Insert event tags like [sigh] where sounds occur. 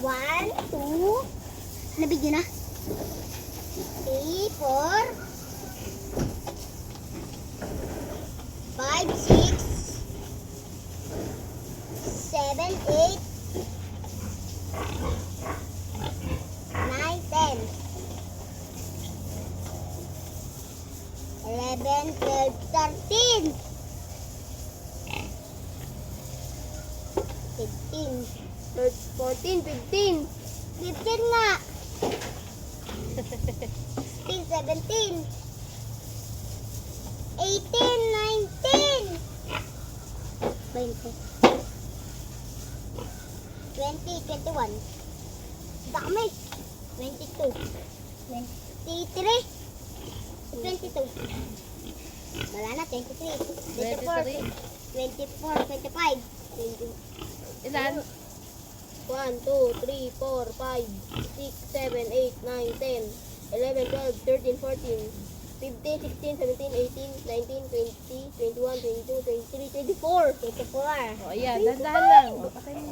One, two, nabigyan na. Three, four, five, six, seven, eight, nine, ten. Eleven, twelve, thirteen. Fifteen. 14, 15. Fifteen nga. [laughs] Sixteen, seventeen. Eighteen, nineteen. Twenty. Twenty, twenty-one. Dami. Twenty-two. Twenty-three. Twenty-two. Wala na, twenty-three. Twenty-four. 23. Twenty-four, twenty-five. Twenty. Ilan? 1, 2, 3, 4, 5, 6, 7, 8, 9, 10, 11, 12, 13, 14, 15, 16, 17, 18, 19, 20, 21, 22, 23, 24. Twenty-four. O, ayan. Dahan-dahan lang. O, patay mo.